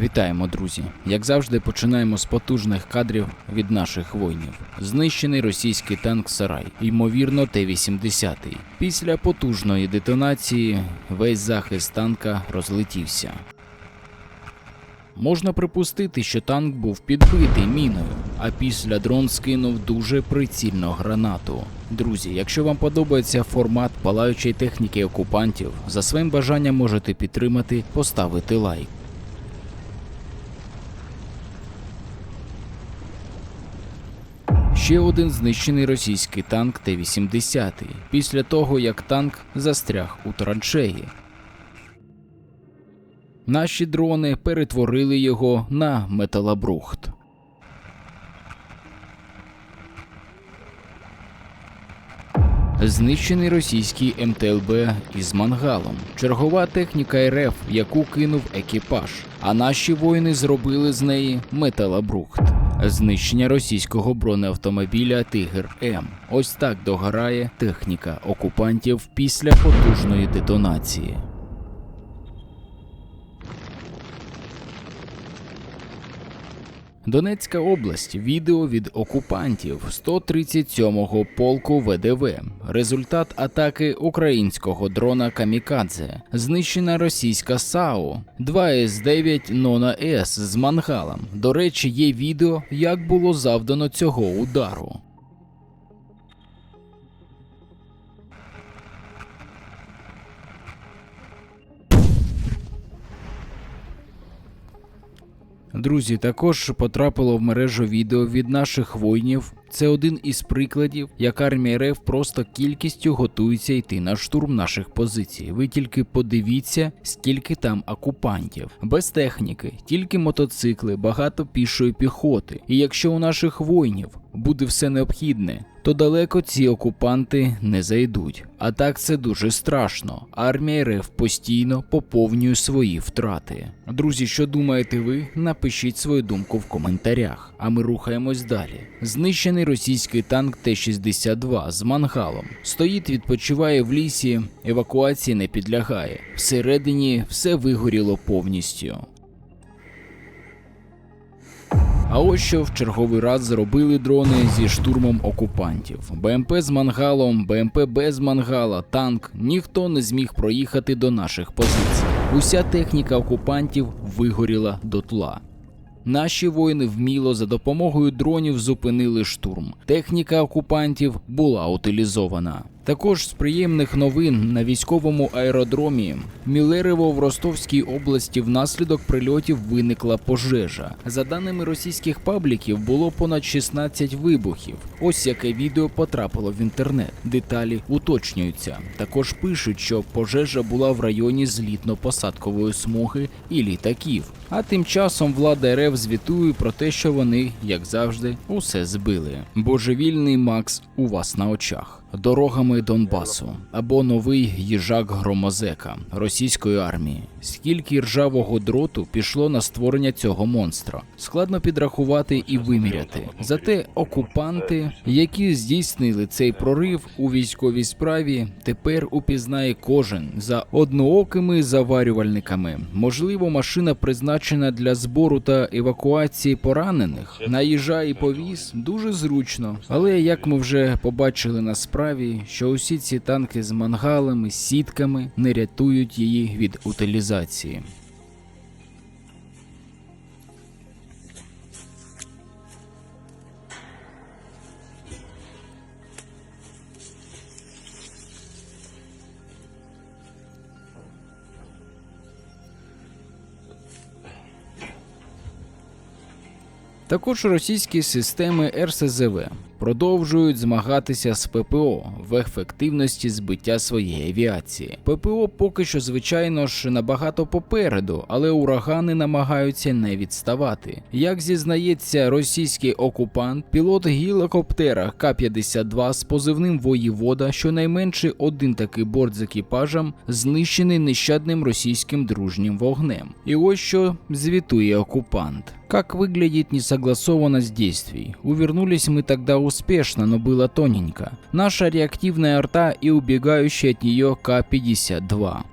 Вітаємо, друзі! Як завжди, починаємо з потужних кадрів від наших воїнів. Знищений російський танк Сарай, ймовірно, Т-80. Після потужної детонації весь захист танка розлетівся. Можна припустити, що танк був підбитий міною, а після дрон скинув дуже прицільну гранату. Друзі, якщо вам подобається формат палаючої техніки окупантів, за своїм бажанням можете підтримати, поставити лайк. Ще один знищений російський танк Т-80 після того, як танк застряг у траншеї. Наші дрони перетворили його на металобрухт. Знищений російський МТЛБ із мангалом, чергова техніка РФ, яку кинув екіпаж, а наші воїни зробили з неї металобрухт. Знищення російського бронеавтомобіля Тигр М. Ось так догорає техніка окупантів після потужної детонації. Донецька область. Відео від окупантів 137-го полку ВДВ. Результат атаки українського дрона Камікадзе. Знищена російська САУ 2С9 Нона С з мангалом. До речі, є відео, як було завдано цього удару. Друзі, також потрапило в мережу відео від наших воїнів. Це один із прикладів, як армія РФ просто кількістю готується йти на штурм наших позицій. Ви тільки подивіться, скільки там окупантів, без техніки, тільки мотоцикли, багато пішої піхоти. І якщо у наших воїнів буде все необхідне, то далеко ці окупанти не зайдуть. А так це дуже страшно. Армія РФ постійно поповнює свої втрати. Друзі, що думаєте ви? Напишіть свою думку в коментарях. А ми рухаємось далі. Знищений російський танк Т-62 з мангалом. Стоїть, відпочиває в лісі, евакуації не підлягає. Всередині все вигоріло повністю. А ось що в черговий раз зробили дрони зі штурмом окупантів. БМП з мангалом, БМП без мангала, танк. Ніхто не зміг проїхати до наших позицій. Уся техніка окупантів вигоріла дотла. Наші воїни вміло за допомогою дронів зупинили штурм. Техніка окупантів була утилізована. Також з приємних новин на військовому аеродромі Мілерево в Ростовській області внаслідок прильотів виникла пожежа. За даними російських пабліків, було понад 16 вибухів. Ось яке відео потрапило в інтернет. Деталі уточнюються. Також пишуть, що пожежа була в районі злітно-посадкової смуги і літаків. А тим часом влада РФ звітує про те, що вони, як завжди, усе збили. Божевільний Макс у вас на очах. Дорогами Донбасу або новий їжак громозека російської армії. Скільки ржавого дроту пішло на створення цього монстра? Складно підрахувати і виміряти. Зате окупанти, які здійснили цей прорив у військовій справі, тепер упізнає кожен за одноокими заварювальниками. Можливо, машина призначена для збору та евакуації поранених. Наїжджає і повіз дуже зручно. Але як ми вже побачили на справі, що усі ці танки з мангалами, сітками не рятують її від утилізації. Також російські системи РСЗВ продовжують змагатися з ППО в ефективності збиття своєї авіації. ППО поки що, звичайно ж, набагато попереду, але урагани намагаються не відставати. Як зізнається російський окупант, пілот гелікоптера К-52 з позивним воєвода, щонайменше один такий борт з екіпажем, знищений нещадним російським дружнім вогнем. І ось що звітує окупант. Как выглядит несогласованность действий? Увернулись мы тогда успешно, но было тоненько. Наша реактивная арта и убегающая от нее К-52.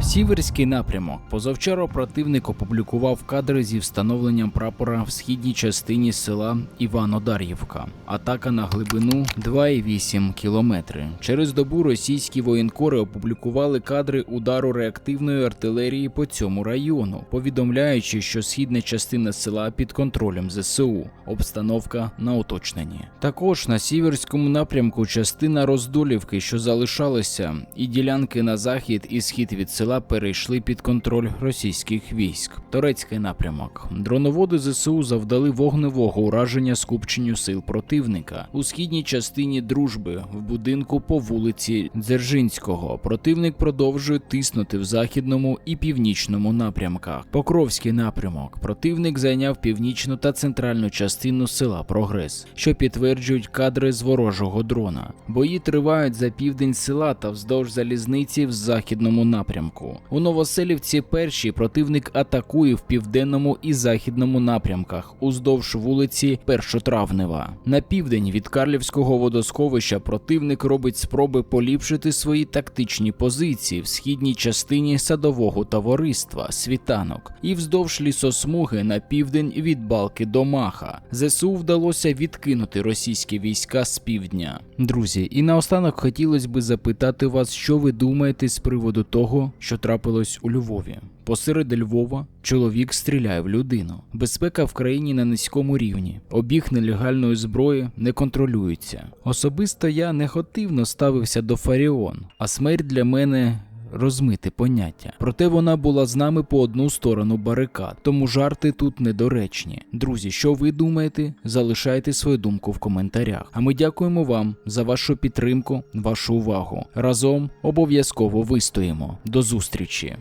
Сіверський напрямок. Позавчора противник опублікував кадри зі встановленням прапора в східній частині села Івано-Дар'ївка. Атака на глибину 2,8 кілометри. Через добу російські воєнкори опублікували кадри удару реактивної артилерії по цьому району, повідомляючи, що східна частина села під контролем ЗСУ. Обстановка на уточненні. Також на сіверському напрямку частина Роздолівки, що залишалася, і ділянки на захід і схід від села перейшли під контроль російських військ. Турецький напрямок. Дроноводи ЗСУ завдали вогневого ураження скупченню сил противника у східній частині дружби в будинку по вулиці Дзержинського. Противник продовжує тиснути в західному і північному напрямках. Покровський напрямок. Противник зайняв північну та центральну частину села Прогрес, що підтверджують кадри з ворожого дрона. Бої тривають за південь села та вздовж залізниці в західному напрямку. У Новоселівці першій противник атакує в південному і західному напрямках уздовж вулиці Першотравнева. На південь від Карлівського водосховища противник робить спроби поліпшити свої тактичні позиції в східній частині садового товариства Світанок і вздовж лісосмуги на південь від Балки до Маха. ЗСУ вдалося відкинути російські війська з півдня. Друзі, і наостанок хотілося би запитати вас, що ви думаєте з приводу того, що трапилось у Львові. Посеред Львова чоловік стріляє в людину. Безпека в країні на низькому рівні. Обіг нелегальної зброї не контролюється. Особисто я негативно ставився до Фаріон, а смерть для мене. Розмите поняття, проте вона була з нами по одну сторону барикад, тому жарти тут недоречні. Друзі, що ви думаєте? Залишайте свою думку в коментарях. А ми дякуємо вам за вашу підтримку, вашу увагу. Разом обов'язково вистоїмо. До зустрічі!